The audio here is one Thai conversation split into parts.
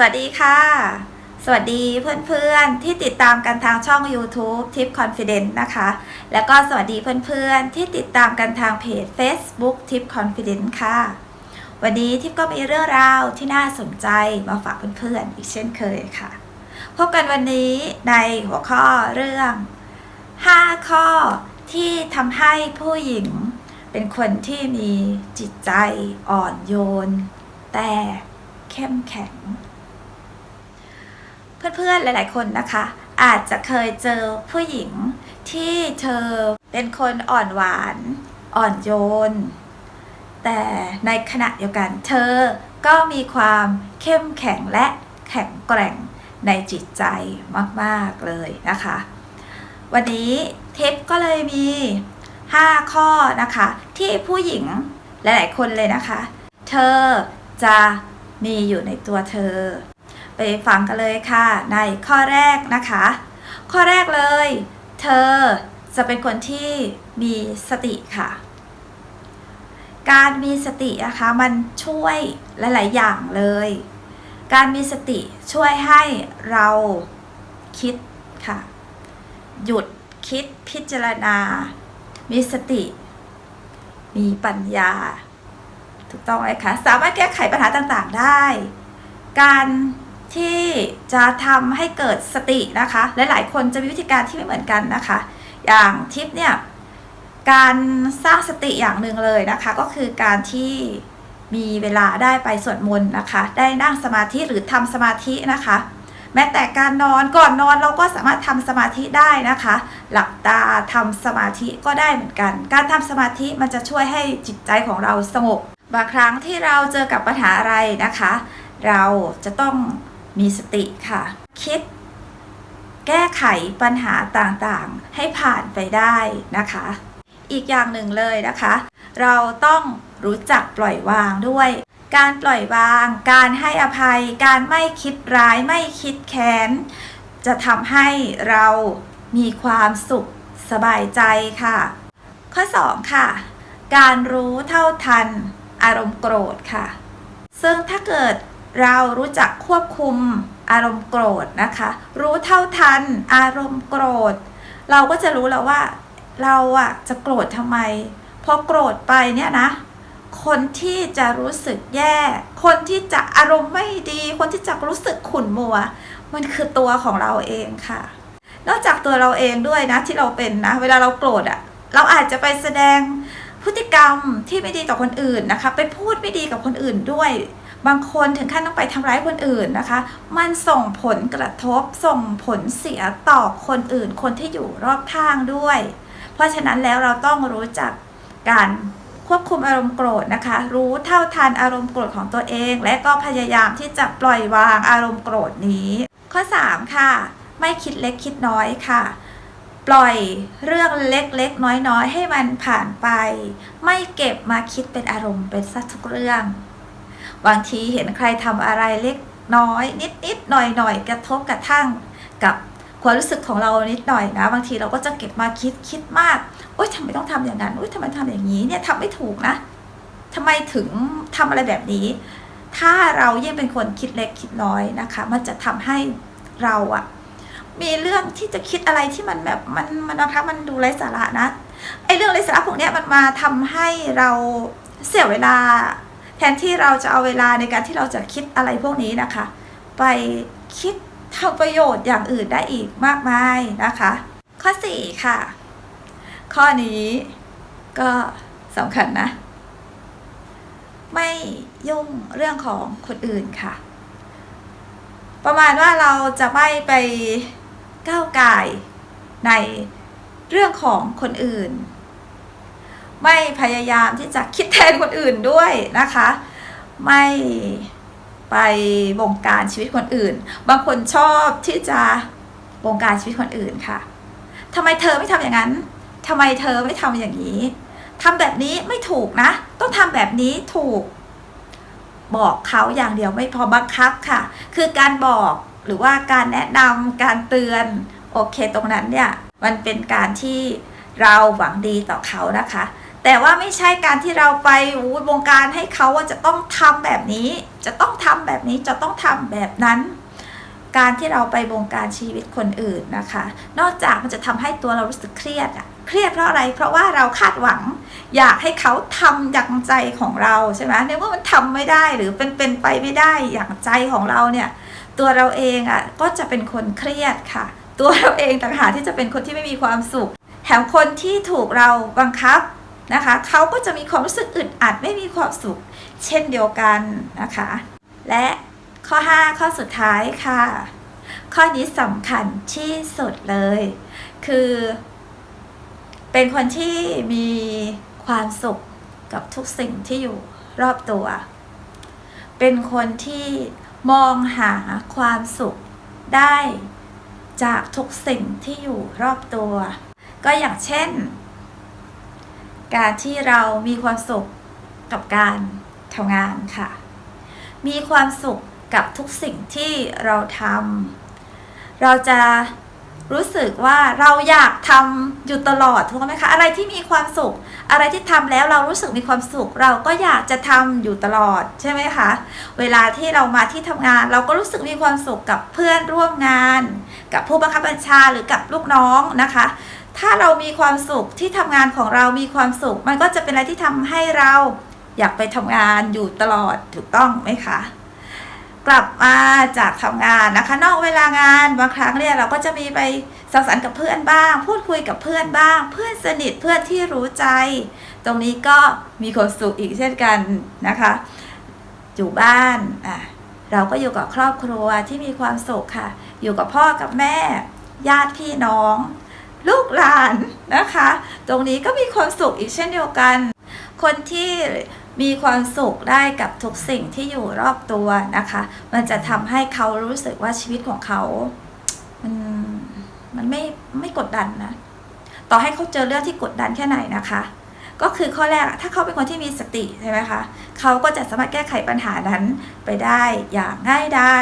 สวัสดีค่ะ สวัสดีเพื่อนๆที่ติดตามกันทางช่อง YouTube Tip Confidence นะคะ แล้วก็สวัสดีเพื่อนๆที่ติดตามกันทางเพจ Facebook Tip Confidence ค่ะ วันนี้ทิปก็มีเรื่องราวที่น่าสนใจมาฝากเพื่อนๆอีกเช่นเคยค่ะ พบกันวันนี้ในหัวข้อเรื่อง 5 ข้อที่ทำให้ผู้หญิง เป็นคนที่มีจิตใจอ่อนโยน แต่เข้มแข็ง เพื่อนๆ หลาย ๆ คนนะคะ อาจจะเคยเจอผู้หญิงที่เธอเป็นคนอ่อนหวาน อ่อนโยน แต่ในขณะเดียวกันเธอก็มีความเข้มแข็งและแข็งแกร่งในจิตใจมากๆเลยนะคะ วันนี้เทปก็เลยมี 5 ข้อนะคะ ที่ผู้หญิงหลาย ๆ คนเลยนะคะ เธอจะมีอยู่ในตัวเธอ ไปฟังกันเลยค่ะ ในข้อแรกนะคะ ข้อแรกเลย เธอจะเป็นคนที่มีสติค่ะ การมีสตินะคะมันช่วยหลาย ๆ อย่างเลย การมีสติช่วยให้เราคิดค่ะ หยุดคิดพิจารณา มีสติ มีปัญญา ถูกต้องเลยค่ะ สามารถแก้ไขปัญหาต่าง ๆ ได้ การ ที่จะทำให้เกิดสตินะคะ หลายๆ คนจะมีวิธีการที่ไม่เหมือนกันนะคะ อย่างทิปเนี่ยการสร้างสติอย่างหนึ่งเลยนะคะ ก็คือการที่มีเวลาได้ไปสวดมนต์นะคะ ได้นั่งสมาธิหรือทำสมาธินะคะ แม้แต่การนอนก่อนนอนเราก็สามารถทำสมาธิได้นะคะ หลับตาทำสมาธิก็ได้เหมือนกัน การทำสมาธิมันจะช่วยให้จิตใจของเราสงบบางครั้งที่เราเจอกับปัญหาอะไรนะคะ เราจะต้อง มีสติค่ะ คิด แก้ไขปัญหาต่างๆ ให้ผ่านไปได้นะคะ อีกอย่างหนึ่งเลยนะคะ เราต้องรู้จักปล่อยวางด้วย การปล่อยวาง การให้อภัย การไม่คิดร้ายไม่คิดแค้น จะทำให้เรามีความสุขสบายใจค่ะ ข้อ 2 ค่ะ การรู้เท่าทันอารมณ์โกรธค่ะ ซึ่งถ้าเกิด เรารู้จักควบคุมอารมณ์โกรธนะคะ รู้เท่าทันอารมณ์โกรธ เราก็จะรู้แล้วว่า เราอะจะโกรธทำไมพอโกรธไปเนี่ยนะ คนที่จะรู้สึกแย่ คนที่จะอารมณ์ไม่ดี คนที่จะรู้สึกขุ่นมัว มันคือตัวของเราเองค่ะ นอกจากตัวเราเองด้วยนะที่เราเป็นนะ เวลาเราโกรธอะเราอาจจะไปแสดงพฤติกรรมที่ไม่ดีต่อคนอื่นนะคะ ไปพูดไม่ดีกับคนอื่นด้วย บางคนถึงขั้นต้องไปทำร้ายคนอื่นนะคะ มันส่งผลกระทบส่งผลเสียต่อคนอื่น คนที่อยู่รอบข้างด้วย เพราะฉะนั้นแล้วเราต้องรู้จักการควบคุมอารมณ์โกรธนะคะ รู้เท่าทันอารมณ์โกรธของตัวเอง และก็พยายามที่จะปล่อยวางอารมณ์โกรธนี้ ข้อ 3 ค่ะ ไม่คิดเล็กคิดน้อยค่ะ ปล่อยเรื่องเล็กๆ น้อยๆ ให้มันผ่านไป ไม่เก็บมาคิดเป็นอารมณ์เป็นสัทุกเรื่อง บางทีเห็นใครทำอะไรเล็กน้อย นิดๆหน่อยๆกระทบกระทั่งกับความรู้สึกของเรานิดหน่อยนะ บางทีเราก็จะเก็บมาคิดคิดมากโอ๊ยทำไมต้องทำอย่างนั้นโอ๊ยทำไมทำอย่างนี้เนี่ยทำไม่ถูกนะทำไมถึงทำอะไรแบบนี้ ถ้าเรายิ่งเป็นคนคิดเล็กคิดน้อยนะคะ มันจะทำให้เราอะมีเรื่องที่จะคิดอะไรที่มันแบบมันมันนะคะมันดูไร้สาระนะไอ้เรื่องไร้สาระพวกนี้มันมาทำให้เราเสียเวลา แทนที่เราจะเอาเวลาในการที่เราจะคิดอะไรพวกนี้นะคะ ไปคิดทำประโยชน์อย่างอื่นได้อีกมากมายนะคะ ข้อ 4 ค่ะ ข้อนี้ก็สำคัญนะ ไม่ยุ่งเรื่องของคนอื่นค่ะ ประมาณว่าเราจะไม่ไปก้าวไก่ในเรื่องของคนอื่น ไม่พยายามที่จะคิดแทนคนอื่นด้วยนะคะ ไม่ไปบงการชีวิตคนอื่น บางคนชอบที่จะบงการชีวิตคนอื่นค่ะทำไมเธอไม่ทำอย่างนั้นทำไมเธอไม่ทำอย่างนี้ทำแบบนี้ไม่ถูกนะ ต้องทำแบบนี้ถูก บอกเขาอย่างเดียวไม่พอบังคับค่ะ คือการบอกหรือว่าการแนะนำการเตือน โอเคตรงนั้นเนี่ย มันเป็นการที่เราหวังดีต่อเขานะคะ แต่ว่าไม่ใช่การที่เราไปวงการให้เขาว่าจะต้องทำแบบนี้ จะต้องทำแบบนี้จะต้องทำแบบนั้น การที่เราไปบงการชีวิตคนอื่นนะคะ นอกจากมันจะทำให้ตัวเรารู้สึกเครียดอะเครียดเพราะอะไร เพราะว่าเราคาดหวัง อยากให้เขาทำอย่างใจของเราใช่ไหมในเมื่อมันทำไม่ได้หรือเป็นเป็นไปไม่ได้อย่างใจของเราเนี่ยตัวเราเองอะก็จะเป็นคนเครียดค่ะ ตัวเราเองต่างหากที่จะเป็นคนที่ไม่มีความสุขแถมคนที่ถูกเราบังคับ นะคะเขาก็จะมีความรู้สึกอึดอัดไม่มีความสุข เช่นเดียวกันนะคะ และข้อ 5 ข้อสุดท้ายค่ะ ข้อนี้สำคัญที่สุดเลย คือ เป็นคนที่มีความสุขกับทุกสิ่งที่อยู่รอบตัว เป็นคนที่มองหาความสุขได้จากทุกสิ่งที่อยู่รอบตัว ก็อย่างเช่น การที่เรามีความสุขกับการทำงานค่ะ มีความสุขกับทุกสิ่งที่เราทำเราจะรู้สึกว่าเราอยากทำอยู่ตลอดถูกไหมคะอะไรที่มีความสุข อะไรที่ทำแล้วเรารู้สึกมีความสุข เราก็อยากจะทำอยู่ตลอดใช่ไหมคะเวลาที่เรามาที่ทำงาน เราก็รู้สึกมีความสุขกับเพื่อนร่วมงาน กับผู้บังคับบัญชาหรือกับลูกน้องนะคะ ถ้าเรามีความสุขที่ทำงานของเรามีความสุข มันก็จะเป็นอะไรที่ทำให้เราอยากไปทำงานอยู่ตลอดถูกต้องไหมคะ กลับมาจากทำงานนะคะ นอกเวลางานบางครั้งเนี่ยเราก็จะมีไปสังสรรค์กับเพื่อนบ้าง พูดคุยกับเพื่อนบ้าง เพื่อนสนิทเพื่อนที่รู้ใจ ตรงนี้ก็มีความสุขอีกเช่นกันนะคะอยู่บ้านอะเราก็อยู่กับครอบครัวที่มีความสุขค่ะ อยู่กับพ่อกับแม่ ญาติพี่น้อง ลูกหลานนะคะ ตรงนี้ก็มีความสุขอีกเช่นเดียวกัน คนที่มีความสุขได้กับทุกสิ่งที่อยู่รอบตัวนะคะ มันจะทำให้เขารู้สึกว่าชีวิตของเขา มันมันไม่ไม่กดดันนะ ต่อให้เขาเจอเรื่องที่กดดันแค่ไหนนะคะ ก็คือข้อแรกถ้าเขาเป็นคนที่มีสติใช่ไหมคะ เขาก็จะสามารถแก้ไขปัญหานั้นไปได้อย่างง่ายได้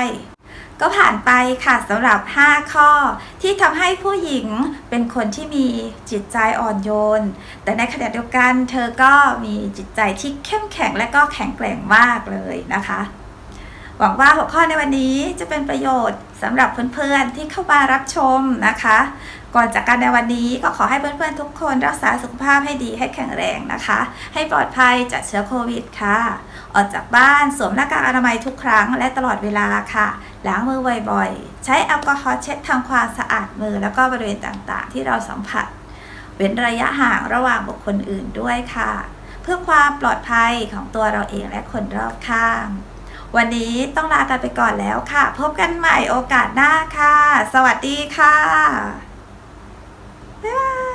ก็ผ่านไปค่ะสำหรับ 5 ข้อ ที่ทำให้ผู้หญิงเป็นคนที่มีจิตใจอ่อนโยน แต่ในขณะเดียวกันเธอก็มีจิตใจที่เข้มแข็งและก็แข็งแกร่งมากเลยนะคะ หวังว่าหัวข้อในวันนี้จะเป็นประโยชน์ สำหรับเพื่อนๆที่เข้ามารับชมนะคะ ก่อนจากกันในวันนี้ก็ขอให้เพื่อนๆทุกคนรักษาสุขภาพให้ดีให้แข็งแรงนะคะ ให้ปลอดภัยจากเชื้อโควิดค่ะ ออกจากบ้านสวมหน้ากากอนามัยทุกครั้งและตลอดเวลาค่ะ ล้างมือบ่อยๆ ใช้แอลกอฮอล์เช็ดทำความสะอาดมือแล้วก็บริเวณต่างๆ ที่เราสัมผัส เว้นระยะห่างระหว่างบุคคลอื่นด้วยค่ะ เพื่อความปลอดภัยของตัวเราเองและคนรอบข้าง วันนี้ต้องลากันไปก่อนแล้วค่ะ พบกันใหม่โอกาสหน้าค่ะ สวัสดีค่ะ บ๊ายบาย